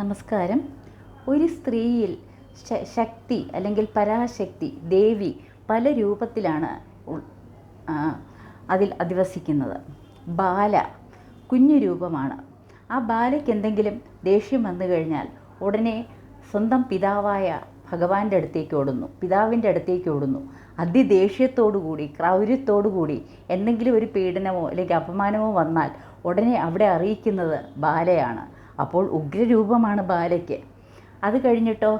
നമസ്കാരം. ഒരു സ്ത്രീയിൽ ശക്തി അല്ലെങ്കിൽ പരാശക്തി ദേവി പല രൂപത്തിലാണ് അതിൽ അധിവസിക്കുന്നത്. ബാല കുഞ്ഞു രൂപമാണ്. ആ ബാലയ്ക്ക് എന്തെങ്കിലും ദേഷ്യം വന്നു കഴിഞ്ഞാൽ ഉടനെ സ്വന്തം പിതാവായ ഭഗവാന്റെ അടുത്തേക്ക് ഓടുന്നു. പിതാവിന്റെ അടുത്തേക്ക് ഓടുന്നു. അതിദേഷ്യത്തോടുകൂടി ക്രൗര്യത്തോടുകൂടി ക്രൗര്യത്തോടു കൂടി എന്തെങ്കിലും ഒരു പീഡനമോ അല്ലെങ്കിൽ അപമാനമോ വന്നാൽ ഉടനെ അവിടെ അറിയിക്കുന്നത് ബാലയാണ്. അപ്പോൾ ഉഗ്രരൂപമാണ് ബാലയ്ക്ക്. അത് കഴിഞ്ഞിട്ടോ?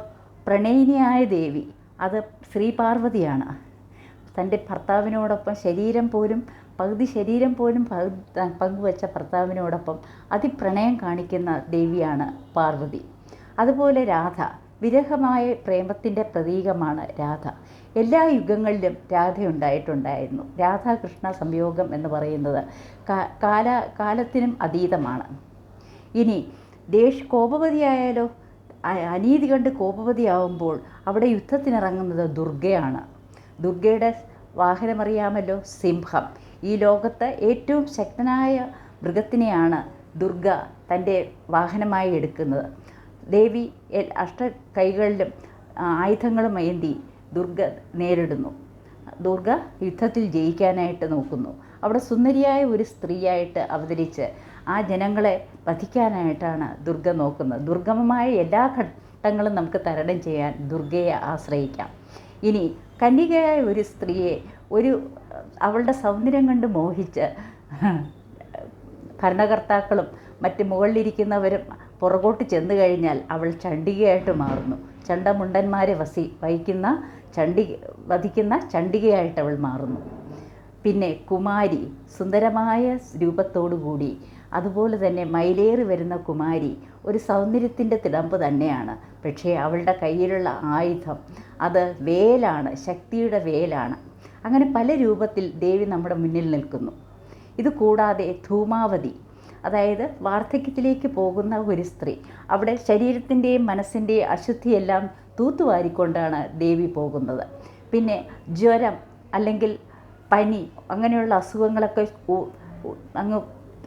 പ്രണയിനിയായ ദേവി അത് ശ്രീപാർവതിയാണ്. തന്റെ ഭർത്താവിനോടൊപ്പം ശരീരം പോലും പകുതി ശരീരം പോലും പങ്കുവച്ച ഭർത്താവിനോടൊപ്പം അതിപ്രണയം കാണിക്കുന്ന ദേവിയാണ് പാർവതി. അതുപോലെ രാധ വിരഹമായ പ്രേമത്തിന്റെ പ്രതീകമാണ് രാധ. എല്ലാ യുഗങ്ങളിലും രാധ ഉണ്ടായിട്ടുണ്ടായിരുന്നു. രാധാകൃഷ്ണ സംയോഗം എന്ന് പറയുന്നത് കാല കാലത്തിനും അതീതമാണ്. ഇനി ദേശ് കോപവതിയായാലോ അനീതി കണ്ട് കോപവതിയാവുമ്പോൾ അവിടെ യുദ്ധത്തിനിറങ്ങുന്നത് ദുർഗയാണ്. ദുർഗയുടെ വാഹനമറിയാമല്ലോ സിംഹം. ഈ ലോകത്ത് ഏറ്റവും ശക്തനായ മൃഗത്തിനെയാണ് ദുർഗ തന്റെ വാഹനമായി എടുക്കുന്നത്. ദേവി അഷ്ട കൈകളിലും ആയുധങ്ങളും ഏന്തി ദുർഗ നേരിടുന്നു. ദുർഗ യുദ്ധത്തിൽ ജയിക്കാനായിട്ട് നോക്കുന്നു. അവിടെ സുന്ദരിയായ ഒരു സ്ത്രീയായിട്ട് അവതരിച്ച് ആ ജനങ്ങളെ വധിക്കാനായിട്ടാണ് ദുർഗ നോക്കുന്നത്. ദുർഗമമായ എല്ലാ ഘട്ടങ്ങളും നമുക്ക് തരണം ചെയ്യാൻ ദുർഗയെ ആശ്രയിക്കാം. ഇനി കന്യകയായ ഒരു സ്ത്രീയെ ഒരു അവളുടെ സൗന്ദര്യം കണ്ട് മോഹിച്ച് ഭരണകർത്താക്കളും മറ്റ് മുകളിലിരിക്കുന്നവരും പുറകോട്ട് ചെന്നു കഴിഞ്ഞാൽ അവൾ ചണ്ഡികയായിട്ട് മാറുന്നു. ചണ്ടമുണ്ടന്മാരെ വസി വഹിക്കുന്ന ചണ്ഡി വധിക്കുന്ന ചണ്ഡികയായിട്ട് അവൾ മാറുന്നു. പിന്നെ കുമാരി സുന്ദരമായ രൂപത്തോടു കൂടി അതുപോലെ തന്നെ മയിലേറി വരുന്ന കുമാരി ഒരു സൗന്ദര്യത്തിന്റെ തിടമ്പ് തന്നെയാണ്. പക്ഷേ അവളുടെ കയ്യിലുള്ള ആയുധം അത് വേലാണ് ശക്തിയുടെ വേലാണ്. അങ്ങനെ പല രൂപത്തിൽ ദേവി നമ്മുടെ മുന്നിൽ നിൽക്കുന്നു. ഇത് കൂടാതെ ധൂമാവതി അതായത് വാർദ്ധക്യത്തിലേക്ക് പോകുന്ന ഒരു സ്ത്രീ അവിടെ ശരീരത്തിന്റെയും മനസ്സിന്റെയും അശുദ്ധിയെല്ലാം തൂത്തുവാരിക്കൊണ്ടാണ് ദേവി പോകുന്നത്. പിന്നെ ജ്വരം അല്ലെങ്കിൽ പനി അങ്ങനെയുള്ള അസുഖങ്ങളൊക്കെ അങ്ങ്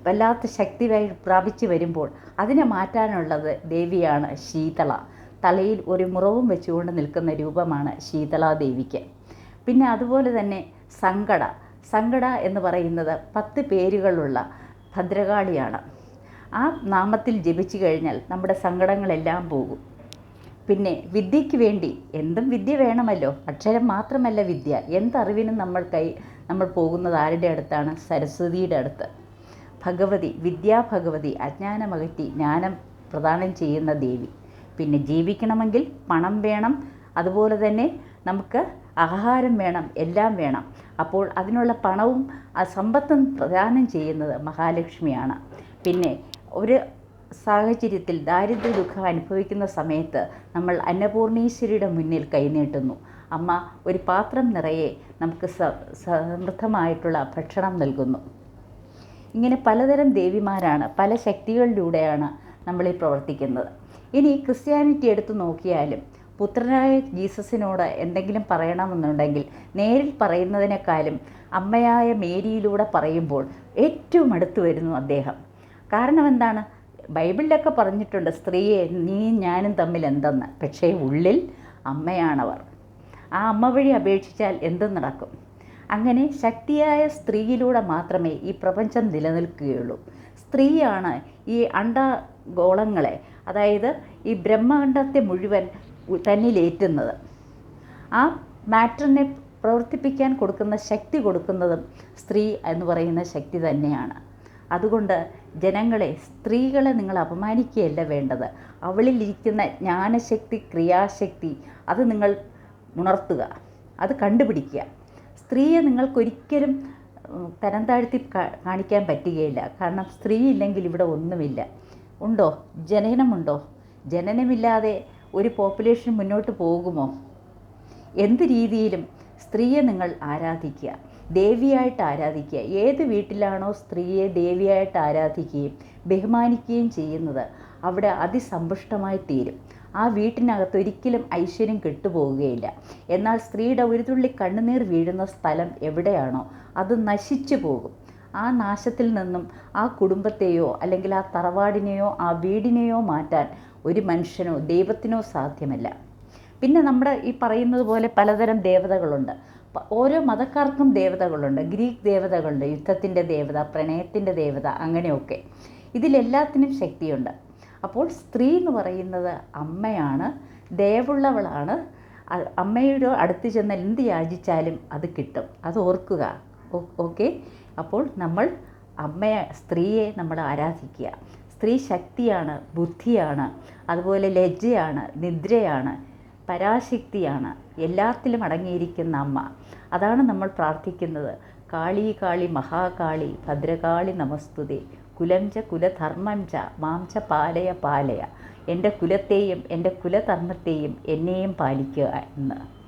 വല്ലാത്ത ശക്തി പ്രാപിച്ചു വരുമ്പോൾ അതിനെ മാറ്റാനുള്ളത് ദേവിയാണ് ശീതള. തലയിൽ ഒരു മുറവും വെച്ചുകൊണ്ട് നിൽക്കുന്ന രൂപമാണ് ശീതളാദേവിക്ക് പിന്നെ അതുപോലെ തന്നെ സങ്കട. സങ്കട എന്ന് പറയുന്നത് പത്ത് പേരുകളുള്ള ഭദ്രകാളിയാണ്. ആ നാമത്തിൽ ജപിച്ചു കഴിഞ്ഞാൽ നമ്മുടെ സങ്കടങ്ങളെല്ലാം പോകും. പിന്നെ വിദ്യയ്ക്ക് വേണ്ടി എന്തും വിദ്യ വേണമല്ലോ. അക്ഷരം മാത്രമല്ല വിദ്യ. എന്തറിവിനും നമ്മൾ കൈ നമ്മൾ പോകുന്നത് ആരുടെ അടുത്താണ്? സരസ്വതിയുടെ അടുത്ത്. ഭഗവതി വിദ്യാഭഗവതി അജ്ഞാനമകറ്റി ജ്ഞാനം പ്രദാനം ചെയ്യുന്ന ദേവി. പിന്നെ ജീവിക്കണമെങ്കിൽ പണം വേണം അതുപോലെ തന്നെ നമുക്ക് ആഹാരം വേണം എല്ലാം വേണം. അപ്പോൾ അതിനുള്ള പണവും ആ സമ്പത്തും പ്രദാനം ചെയ്യുന്നത് മഹാലക്ഷ്മിയാണ്. പിന്നെ ഒരു സാഹചര്യത്തിൽ ദാരിദ്ര്യ ദുഃഖം അനുഭവിക്കുന്ന സമയത്ത് നമ്മൾ അന്നപൂർണീശ്വരിയുടെ മുന്നിൽ കൈനീട്ടുന്നു. അമ്മ ഒരു പാത്രം നിറയെ നമുക്ക് സമൃദ്ധമായിട്ടുള്ള ഭക്ഷണം നൽകുന്നു. ഇങ്ങനെ പലതരം ദേവിമാരാണ് പല ശക്തികളിലൂടെയാണ് നമ്മളീ പ്രവർത്തിക്കുന്നത്. ഇനി ക്രിസ്ത്യാനിറ്റി എടുത്തു നോക്കിയാലും പുത്രനായ ജീസസിനോട് എന്തെങ്കിലും പറയണമെന്നുണ്ടെങ്കിൽ നേരിൽ പറയുന്നതിനേക്കാളും അമ്മയായ മേരിയിലൂടെ പറയുമ്പോൾ ഏറ്റവും അടുത്ത് വരുന്നു അദ്ദേഹം. കാരണം എന്താണ്? ബൈബിളിലൊക്കെ പറഞ്ഞിട്ടുണ്ട് സ്ത്രീയെ നീ ഞാനും തമ്മിൽ എന്തെന്ന്? പക്ഷേ ഉള്ളിൽ അമ്മയാണവർ. ആ അമ്മ വഴി അപേക്ഷിച്ചാൽ എന്തും നടക്കും? അങ്ങനെ ശക്തിയായ സ്ത്രീയിലൂടെ മാത്രമേ ഈ പ്രപഞ്ചം നിലനിൽക്കുകയുള്ളൂ. സ്ത്രീയാണ് ഈ അണ്ടഗോളങ്ങളെ അതായത് ഈ ബ്രഹ്മാണ്ടത്തെ മുഴുവൻ തന്നിലേറ്റുന്നത്. ആ മാറ്ററിനെ പ്രവർത്തിപ്പിക്കാൻ കൊടുക്കുന്ന ശക്തി കൊടുക്കുന്നതും സ്ത്രീ എന്ന് പറയുന്ന ശക്തി തന്നെയാണ്. അതുകൊണ്ട് ജനങ്ങളെ സ്ത്രീകളെ നിങ്ങൾ അപമാനിക്കുകയല്ല വേണ്ടത്. അവളിലിരിക്കുന്ന ജ്ഞാനശക്തി ക്രിയാശക്തി അത് നിങ്ങൾ ഉണർത്തുക. അത് കണ്ടുപിടിക്കുക. സ്ത്രീയെ നിങ്ങൾക്കൊരിക്കലും തരം താഴ്ത്തി കാണിക്കാൻ പറ്റുകയില്ല. കാരണം സ്ത്രീ ഇല്ലെങ്കിൽ ഇവിടെ ഒന്നുമില്ല. ഉണ്ടോ? ജനനമുണ്ടോ? ജനനമില്ലാതെ ഒരു പോപ്പുലേഷൻ മുന്നോട്ട് പോകുമോ? എന്ത് രീതിയിലും സ്ത്രീയെ നിങ്ങൾ ആരാധിക്കുക. ദേവിയായിട്ട് ആരാധിക്കുക. ഏത് വീട്ടിലാണോ സ്ത്രീയെ ദേവിയായിട്ട് ആരാധിക്കുകയും ബഹുമാനിക്കുകയും ചെയ്യുന്നത് അവിടെ അതിസമ്പുഷ്ടമായി തീരും. ആ വീട്ടിനകത്ത് ഒരിക്കലും ഐശ്വര്യം കെട്ടുപോകുകയില്ല എന്നാൽ സ്ത്രീയുടെ ഒരു തുള്ളി കണ്ണുനീർ വീഴുന്ന സ്ഥലം എവിടെയാണോ അത് നശിച്ചു പോകും. ആ നാശത്തിൽ നിന്നും ആ കുടുംബത്തെയോ അല്ലെങ്കിൽ ആ തറവാടിനെയോ ആ വീടിനെയോ മാറ്റാൻ ഒരു മനുഷ്യനോ ദൈവത്തിനോ സാധ്യമല്ല. പിന്നെ നമ്മുടെ ഈ പറയുന്നത് പോലെ പലതരം ദേവതകളുണ്ട്. ഓരോ മതക്കാർക്കും ദേവതകളുണ്ട്. ഗ്രീക്ക് ദേവതകളുണ്ട് യുദ്ധത്തിന്റെ ദേവത പ്രണയത്തിന്റെ ദേവത അങ്ങനെയൊക്കെ. ഇതിലെല്ലാത്തിനും ശക്തിയുണ്ട്. അപ്പോൾ സ്ത്രീ എന്ന് പറയുന്നത് അമ്മയാണ് ദയവുള്ളവളാണ് അമ്മയുടെ അടുത്ത് ചെന്ന് എന്ത് യാചിച്ചാലും അത് കിട്ടും. അത് ഓർക്കുക. ഓക്കെ? അപ്പോൾ നമ്മൾ അമ്മയെ സ്ത്രീയെ നമ്മൾ ആരാധിക്കുക. സ്ത്രീ ശക്തിയാണ് ബുദ്ധിയാണ് അതുപോലെ ലജ്ജയാണ് നിദ്രയാണ് പരാശക്തിയാണ് എല്ലാത്തിലും അടങ്ങിയിരിക്കുന്ന അമ്മ. അതാണ് നമ്മൾ പ്രാർത്ഥിക്കുന്നത്. കാളി കാളി മഹാകാളി ഭദ്രകാളി നമസ്തുതേ. കുലം ച കുലധർമ്മം ച മാം ച പാലയ പാലയ. എന്റെ കുലത്തെയും എന്റെ കുലധർമ്മത്തെയും എന്നെയും പാലിക്കുക എന്ന്.